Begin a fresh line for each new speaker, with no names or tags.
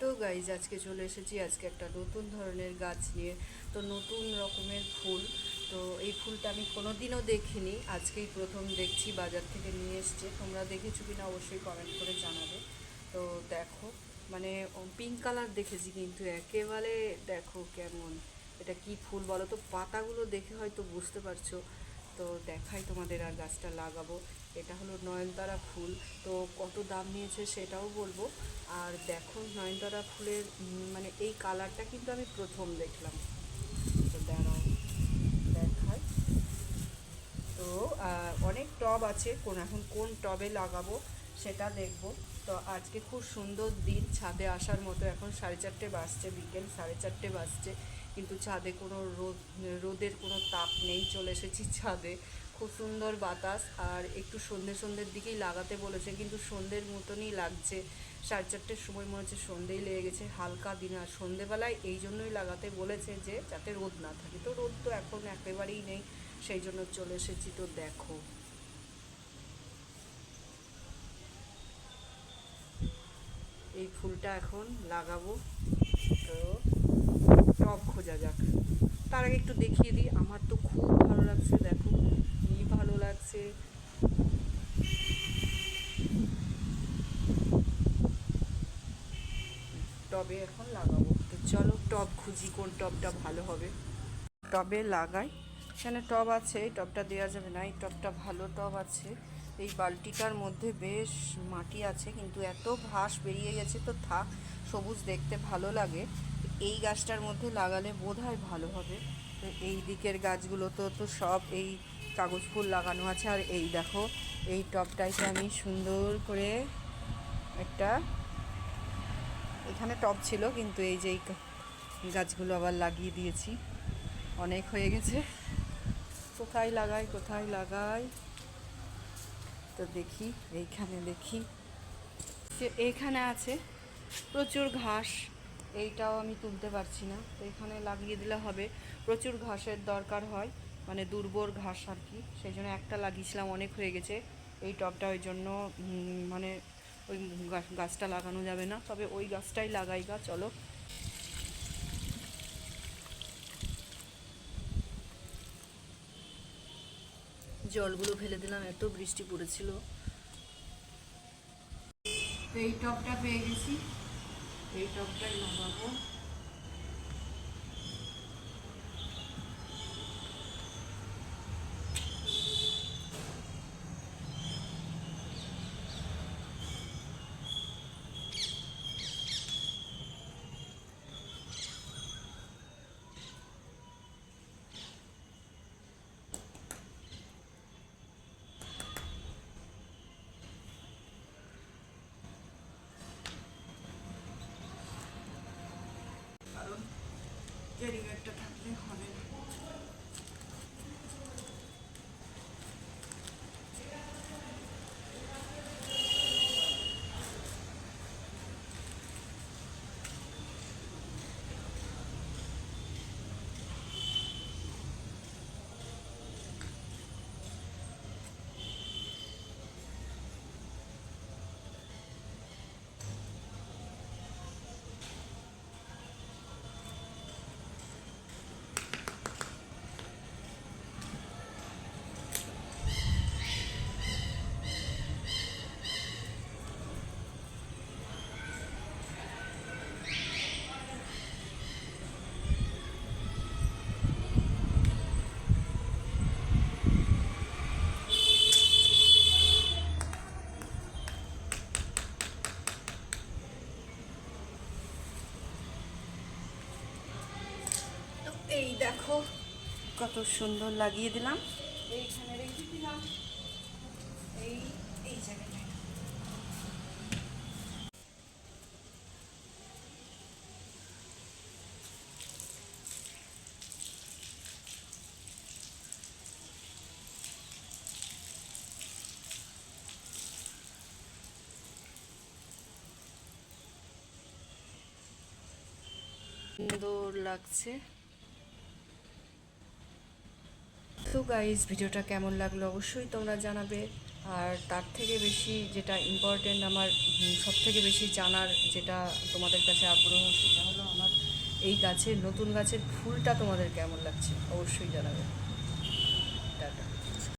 তো গাইজ, আজকে চলে এসেছি। আজকে একটা নতুন ধরনের গাছ নিয়ে। তো নতুন রকমের ফুল। তো এই ফুলটা আমি কোনোদিনও দেখিনি। আজকেই প্রথম দেখছি, বাজার থেকে নিয়ে এসছে। তোমরা দেখেছ কি না অবশ্যই কমেন্ট করে জানাবে। তো দেখো মানে পিঙ্ক কালার দেখেছি কিন্তু একেবারে দেখো কেমন। এটা কি ফুল বলো তো? পাতাগুলো দেখে হয়তো বুঝতে পারছ। তো দেখাই তোমাদের আর গাছটা লাগাবো। এটা হলো নয়নতারা ফুল। তো কত দাম নিয়েছে সেটাও বলব। আর দেখো নয়নতারা ফুলের মানে এই কালারটা কিন্তু আমি প্রথম দেখলাম। তো দাঁড়াও, দেখাই। তো অনেক টব আছে। কোন, এখন কোন টবে লাগাবো? সেটা দেখব। তো আজকে খুব সুন্দর দিন, ছাদে আসার মতো। এখন সাড়ে চারটে বাজছে, বিকেল সাড়ে চারটে বাজছে, কিন্তু ছাদে কোনো রোদ, রোদের কোনো তাপ নেই, চলে এসেছি ছাদে। খুব সুন্দর বাতাস, আর একটু সন্ধ্যে সন্ধ্যের দিকেই লাগাতে বলেছে, কিন্তু সন্ধ্যের মতনই লাগছে। সাড়ে চারটের সময় মনে হচ্ছে সন্ধ্যেই লেগে গেছে, হালকা দিন। আর সন্ধ্যেবেলায় এই জন্যই লাগাতে বলেছে যে, যাতে রোদ না থাকে। তো রোদ তো এখন একেবারেই নেই, সেই জন্য চলে এসেছি। তো দেখো। এই ফুলটা এখন লাগাবো। তো টব খোঁজা যাক। তার আগে একটু দেখিয়ে দিই, আমার তো খুব ভালো লাগছে, দেখো, কি ভালো লাগছে। টবে এখন লাগাবো। তো চলো টব খুঁজি কোন টবটা ভালো হবে। টবে লাগাই। এখানে টব আছে, এই টবটা দেওয়া যাবে না, এই টবটা ভালো টব আছে। এই বালতিটার মধ্যে বেশ মাটি আছে, কিন্তু এত ঘাস বেরিয়ে গেছে তো থাক সবুজ দেখতে ভালো লাগে। এই গাছটার মধ্যে লাগালে বোধ হয় ভালো হবে। এই দিকের গাছগুলো তো তো সব এই কাগজ ফুল লাগানো আছে। আর এই দেখো, এই টবটাইতে আমি সুন্দর করে একটা, এখানে টব ছিল, কিন্তু এই যে গাছগুলো আবার লাগিয়ে দিয়েছি। অনেক হয়ে গেছে। কোথায় লাগাই কোথায় লাগাই? তো দেখি, এইখানে দেখি। এইখানে আছে প্রচুর ঘাস, এইটাও আমি তুলতে পারছি না। তো এখানে লাগিয়ে দিলে হবে, প্রচুর ঘাসের দরকার হয় মানে দুর্বর ঘাস আর কি। সেই জন্য একটা লাগিয়েছিলাম, অনেক হয়ে গেছে। এই টবটা ওই জন্য মানে ওই গাছটা লাগানো যাবে না। তবে ওই গাছটাই লাগাই গা, চলো। জলগুলো ফেলে দিলাম এত বৃষ্টি পড়েছিল। এই টপটা পেয়ে গেছি। এই টপটাই লাগাবো কারণ ক্যারি ব্যাগটা থাকলে হবে না তো এই দেখো কত সুন্দর লাগিয়ে দিলাম। এইখানে রেখে দিলাম। এই সুন্দর লাগছে। তো গাইজ ভিডিওটা কেমন লাগল অবশ্যই তোমরা জানাবে। আর তার থেকে বেশি যেটা ইম্পর্টেন্ট আমার সব থেকে বেশি জানার যেটা তোমাদের কাছে আগ্রহ, সেটা হলো আমার এই গাছের, নতুন গাছের ফুলটা তোমাদের কেমন লাগছে অবশ্যই জানাবে।